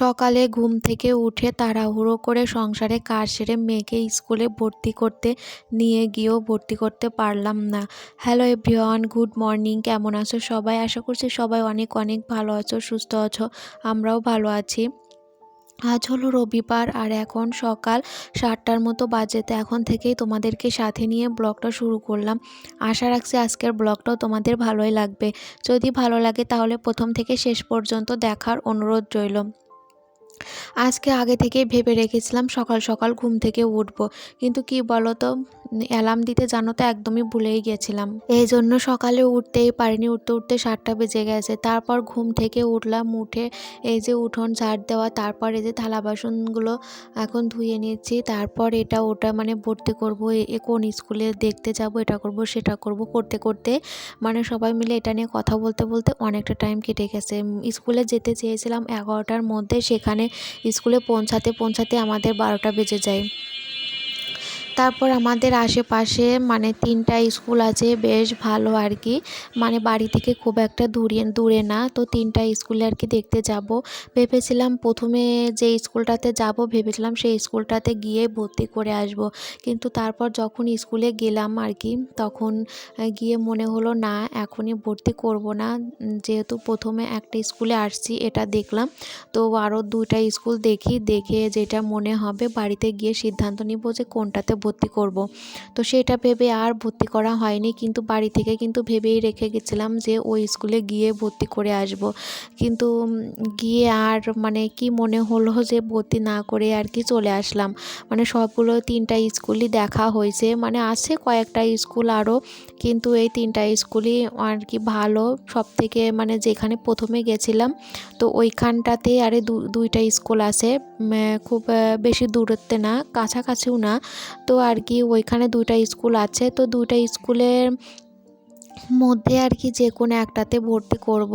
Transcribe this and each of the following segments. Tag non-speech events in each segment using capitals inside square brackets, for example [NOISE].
সকালে ঘুম থেকে উঠে তাড়াহুড়ো করে সংসারে কাজ সেরে মেয়েকে স্কুলে ভর্তি করতে নিয়ে গিয়েও ভর্তি করতে পারলাম না। হ্যালো এভরিওয়ান, গুড মর্নিং, কেমন আছো সবাই? আশা করছি সবাই অনেক অনেক ভালো আছো, সুস্থ আছো, আমরাও ভালো আছি। আজ হলো রবিবার আর এখন সকাল সাতটার মতো বাজেতে এখন থেকেই তোমাদেরকে সাথে নিয়ে ব্লগটা শুরু করলাম। আশা রাখছি আজকের ব্লগটাও তোমাদের ভালোই লাগবে। যদি ভালো লাগে তাহলে প্রথম থেকে শেষ পর্যন্ত দেখার অনুরোধ রইল। আজকে আগে থেকেই ভেবে রেখেছিলাম সকাল সকাল ঘুম থেকে উঠব। কিন্তু কি বলো তো অ্যালার্ম দিতে জানো তো একদমই ভুলেই গেছিলাম। এই জন্য সকালে উঠতেই পারিনি, উঠতে উঠতে সাতটা বেজে গেছে। তারপর ঘুম থেকে উঠলাম, উঠে এই যে উঠোন ঝাড় দেওয়া, তারপর এই যে থালা বাসনগুলো এখন ধুয়ে নিচ্ছি। তারপর এটা ওটা মানে ভর্তি করব, এ কোন স্কুলে দেখতে যাব, এটা করব, সেটা করব, করতে করতে মানে সবাই মিলে এটা নিয়ে কথা বলতে বলতে অনেকটা টাইম কেটে গেছে। স্কুলে যেতে চেয়েছিলাম এগারোটার মধ্যে, সেখানে স্কুলে পৌঁছাতে পৌঁছাতে আমাদের বারোটা বেজে যায়। তারপর আমাদের আশেপাশে মানে তিনটা স্কুল আছে, বেশ ভালো আর কি। মানে বাড়ি থেকে খুব একটা দূরে দূরে না। তো তিনটা স্কুলে আর কি দেখতে যাব। ভেবেছিলাম প্রথমে যে স্কুলটাতে যাব, ভেবেছিলাম সেই স্কুলটাতে গিয়ে ভর্তি করে আসব। কিন্তু তারপর যখন স্কুলে গেলাম আর কি, তখন গিয়ে মনে হলো, না, এখনই ভর্তি করব না। যেহেতু প্রথমে একটা স্কুলে আসছি, এটা দেখলাম। তো আরও দুইটা স্কুল দেখি, দেখে যেটা মনে হবে, বাড়িতে গিয়ে সিদ্ধান্ত নিব যে কোনটাতে ভর্তি করব। তো সেটা ভেবে আর ভর্তি করা হয়নি কিন্তু বাড়ি থেকে কিন্তু ভেবেই রেখে গেছিলাম যে ওই স্কুলে গিয়ে ভর্তি করে আসব। কিন্তু গিয়ে আর মানে কি মনে হলো যে ভর্তি না করে আর কি চলে আসলাম মানে সবগুলো তিনটা স্কুলই দেখা হয়েছে মানে আছে কয়েকটা স্কুল আরও কিন্তু এই তিনটা স্কুলই আর কি ভালো। সব থেকে মানে যেখানে প্রথমে গেছিলাম, তো ওইখানটাতেই আরে দুইটা স্কুল আছে। খুব বেশি দূরত্বে না, কাছাকাছিও না। তো আর কি ওইখানে দুইটা স্কুল আছে, তো দুইটা স্কুলের মধ্যে আর কি যে কোনো একটাতে ভর্তি করব।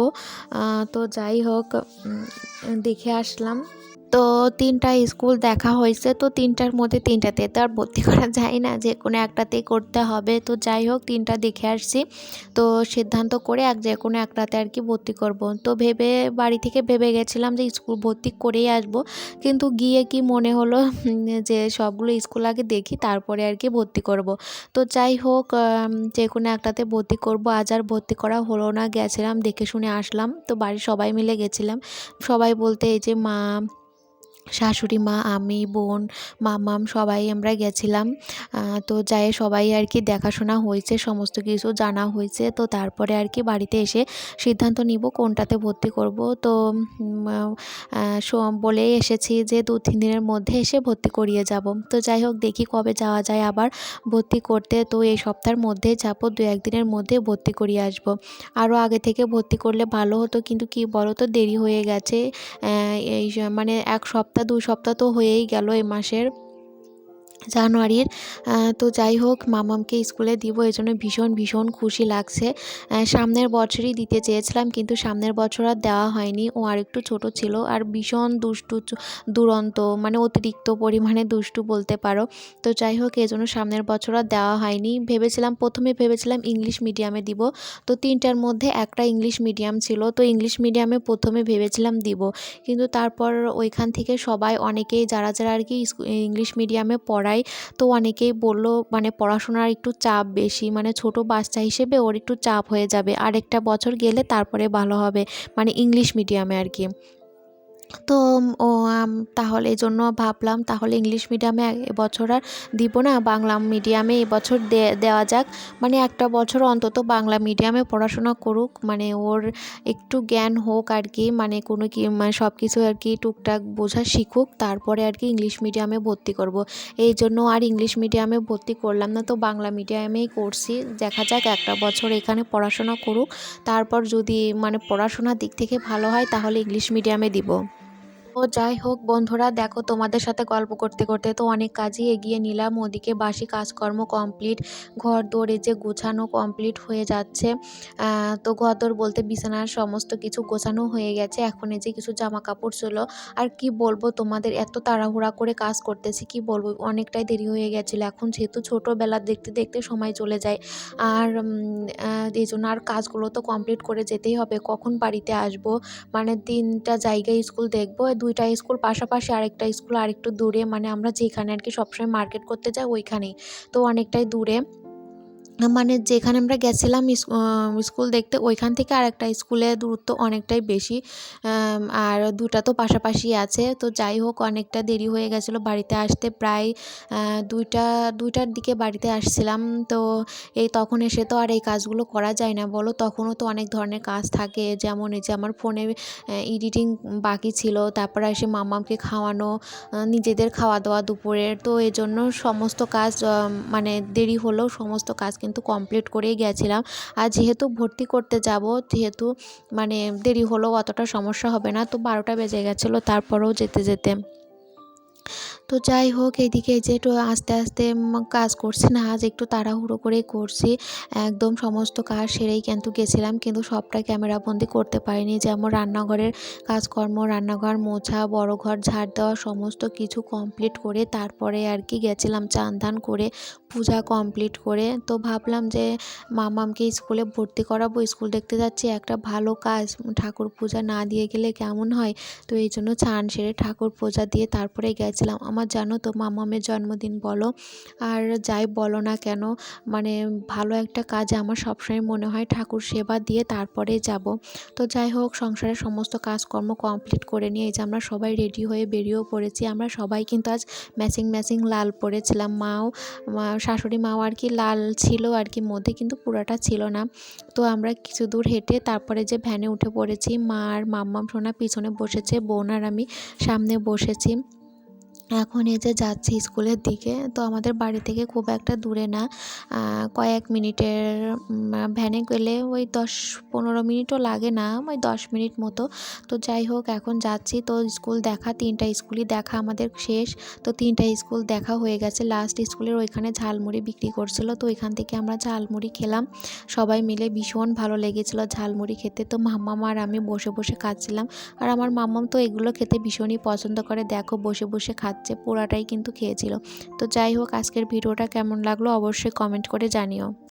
তো যাই হোক দেখে আসলাম। তো তিনটা স্কুল দেখা হয়েছে, তো তিনটার মধ্যে তিনটাতে তো আর ভর্তি করা [LAUGHS] যায় না, যে কোনো একটাতেই করতে হবে। তো যাই হোক, তিনটা দেখে আসছি। তো সিদ্ধান্ত করে এক যে কোনো একটাতে আর কি ভর্তি করব। তো ভেবে, বাড়ি থেকে ভেবে গেছিলাম যে স্কুল ভর্তি করেই আসব। কিন্তু গিয়ে কি মনে হলো যে সবগুলো স্কুল আগে দেখি, তারপরে আর কি ভর্তি করব। তো যাই হোক যে কোনো একটাতে ভর্তি করব। আজ আর ভর্তি করা হলো না, গেছিলাম, দেখে শুনে আসলাম। তো বাড়ির সবাই মিলে গেছিলাম। সবাই বলতে এই যে মা শাশুড়ি মা, আমি, বোন, মামাম সবাই আমরা গেছিলাম। তো যাই সবাই আর কি দেখাশোনা হয়েছে, সমস্ত কিছু জানা হয়েছে। তো তারপরে আর কি বাড়িতে এসে সিদ্ধান্ত নিব কোনটাতে ভর্তি করব। তো বলেই এসেছি যে দু, তিন দিনের মধ্যে এসে ভর্তি করিয়ে যাব। তো যাই হোক, দেখি কবে যাওয়া যায় আবার ভর্তি করতে। তো এই সপ্তাহের মধ্যে যাব, দু একদিনের মধ্যে ভর্তি করিয়ে আসব। আরও আগে থেকে ভর্তি করলে ভালো হতো, কিন্তু কি বলো তো দেরি হয়ে গেছে। এই মানে এক সপ্তাহ সপ্তাহ দু সপ্তাহ তো হয়েই গেল এই মাসের। জানুয়ারির তো যাই হোক, মামামকে স্কুলে দিব এই জন্য ভীষণ ভীষণ খুশি লাগছে। সামনের বছরই দিতে চেয়েছিলাম, কিন্তু সামনের বছর আর দেওয়া হয়নি। ও আর একটু ছোট ছিল আর ভীষণ দুষ্টু দুরন্ত মানে অতিরিক্ত পরিমাণে দুষ্টু বলতে পারো। তো যাই হোক এই জন্য সামনের বছর আর দেওয়া হয়নি। ভেবেছিলাম, প্রথমে ভেবেছিলাম ইংলিশ মিডিয়ামে দিব। তো তিনটার মধ্যে একটা ইংলিশ মিডিয়াম ছিল, তো ইংলিশ মিডিয়ামে প্রথমে ভেবেছিলাম দিব। কিন্তু তারপর ওইখান থেকে সবাই, অনেকেই, যারা যারা আর কি ইংলিশ মিডিয়ামে পড়ায় যায় তো অনেকেই বলল মানে পড়াশোনার একটু চাপ বেশি মানে ছোট বাচ্চা হিসেবে ওর একটু চাপ হয়ে যাবে। আর একটা বছর গেলে তারপরে ভালো হবে। মানে ইংলিশ মিডিয়ামে আর কি। তো ও তাহলে এই জন্য ভাবলাম তাহলে ইংলিশ মিডিয়ামে এবছর আর দিব না, বাংলা মিডিয়ামে এবছর দেওয়া যাক। মানে একটা বছর অন্তত বাংলা মিডিয়ামে পড়াশোনা করুক মানে ওর একটু জ্ঞান হোক আর কি মানে কোনো কি মানে সব কিছু আর কি টুকটাক বোঝা শিখুক, তারপরে আর কি ইংলিশ মিডিয়ামে ভর্তি করব। এই জন্য আর ইংলিশ মিডিয়ামে ভর্তি করলাম না, তো বাংলা মিডিয়ামেই করছি, দেখা যাক একটা বছর এখানে পড়াশোনা করুক, তারপর যদি মানে পড়াশোনার দিক থেকে ভালো হয় তাহলে ইংলিশ মিডিয়ামে দিব। ও যাই হোক বন্ধুরা, দেখো তোমাদের সাথে গল্প করতে করতে তো অনেক কাজই এগিয়ে নিলাম। ওদিকে বাসি কাজকর্ম কমপ্লিট ঘর দৌড়ে যে গোছানো কমপ্লিট হয়ে যাচ্ছে। তো ঘর দৌড় বলতে বিছানার সমস্ত কিছু গোছানো হয়ে গেছে। এখন এই যে কিছু জামা কাপড় ছিল। আর কি বলব তোমাদের, এত তাড়াহুড়া করে কাজ করতেছি, কি বলব? অনেকটাই দেরি হয়ে গেছিল। এখন যেহেতু ছোটোবেলা দেখতে দেখতে সময় চলে যায়। আর এই জন্য আর কাজগুলো তো কমপ্লিট করে যেতেই হবে। কখন বাড়িতে আসব? মানে তিনটা জায়গায় স্কুল দেখব। দুইটা স্কুল পাশাপাশি আরেকটা স্কুল আরেকটু দূরে মানে আমরা যেখানে আর কি সবসময় মার্কেট করতে যাই ওইখানেই। তো অনেকটাই দূরে। মানে যেখানে আমরা গেছিলাম স্কুল দেখতে, ওইখান থেকে আর একটা স্কুলের দূরত্ব অনেকটাই বেশি। আর দুটা তো পাশাপাশি আছে। তো যাই হোক, অনেকটা দেরি হয়ে গেছিল বাড়িতে আসতে। প্রায় দুইটা, দুইটার দিকে বাড়িতে আসছিলাম। তো এই তখন এসে তো আর এই কাজগুলো করা যায় না বলো। তখনও তো অনেক ধরনের কাজ থাকে। যেমন এই যে আমার ফোনে এডিটিং বাকি ছিল। তারপরে এসে মামাকে খাওয়ানো নিজেদের খাওয়া দাওয়া দুপুরের। তো এই জন্য সমস্ত কাজ মানে দেরি হলেও সমস্ত কাজ কিন্তু কমপ্লিট করেই গেছিলাম। আর যেহেতু ভর্তি করতে যাব, যেহেতু মানে দেরি হলেও অতটা সমস্যা হবে না, তো বারোটা বেজে গেছিল, তারপরেও যেতে যেতে। তো যাই হোক, এদিকে যে আস্তে আস্তে কাজ করছি না, আজ একটু তাড়াহুড়ো করে করছি। একদম সমস্ত কাজ সেরেই কিন্তু গেছিলাম, কিন্তু সবটা ক্যামেরাবন্দি করতে পারিনি। যেমন রান্নাঘরের কাজকর্ম, রান্নাঘর মোছা, বড় ঘর ঝাড় দেওয়া, সমস্ত কিছু কমপ্লিট করে তারপরে আর কি গেছিলাম চান ধান করে, পূজা কমপ্লিট করে। তো ভাবলাম যে মামামকে স্কুলে ভর্তি করাবো, স্কুল দেখতে যাচ্ছি, একটা ভালো কাজ, ঠাকুর পূজা না দিয়ে গেলে কেমন হয়? তো এই জন্য চান সেরে ঠাকুর পূজা দিয়ে তারপরে গেছিলাম। আমার জানো তো মামামের জন্মদিন বলো। আর যাই বলো না কেন মানে ভালো একটা কাজ আমার সবসময় মনে হয় ঠাকুর সেবা দিয়ে তারপরে যাব। তো যাই হোক, সংসারের সমস্ত কাজকর্ম কমপ্লিট করে নিয়ে এই যে আমরা সবাই রেডি হয়ে বেরিয়েও পড়েছি। আমরা সবাই কিন্তু আজ ম্যাচিং ম্যাচিং লাল পরেছিলাম। মাও শাশুড়ি মাও আর কি লাল ছিল আর কি, মধ্যে কিন্তু পুরাটা ছিল না। তো আমরা কিছু দূর হেঁটে তারপরে যে ভ্যানে উঠে পড়েছি, মা আর মাম্মাম সোনা পিছনে বসেছে, বোন আর আমি সামনে বসেছি। এখন এই যে যাচ্ছি স্কুলের দিকে, তো আমাদের বাড়ি থেকে খুব একটা দূরে না। কয়েক মিনিটের ভ্যানে গেলে ওই দশ পনেরো মিনিটও লাগে না, ওই দশ মিনিট মতো। তো যাই হোক, এখন যাচ্ছি। তো স্কুল দেখা, তিনটা স্কুলই দেখা আমাদের শেষ। তো তিনটা স্কুল দেখা হয়ে গেছে। লাস্ট স্কুলের ওইখানে ঝালমুড়ি বিক্রি করছিল। তো ওইখান থেকে আমরা ঝালমুড়ি খেলাম। সবাই মিলে ভীষণ ভালো লেগেছিলো ঝালমুড়ি খেতে। তো মাম্মাম আর আমি বসে বসে খাচ্ছিলাম। আর আমার মাম্মাম তো এগুলো খেতে ভীষণই পছন্দ করে। দেখো, বসে বসে খা খাচ্ছে পোড়াটাই কিন্তু খেয়েছিল। তো যাই হোক, আজকের ভিডিওটা কেমন লাগল অবশ্যই কমেন্ট করে জানিও।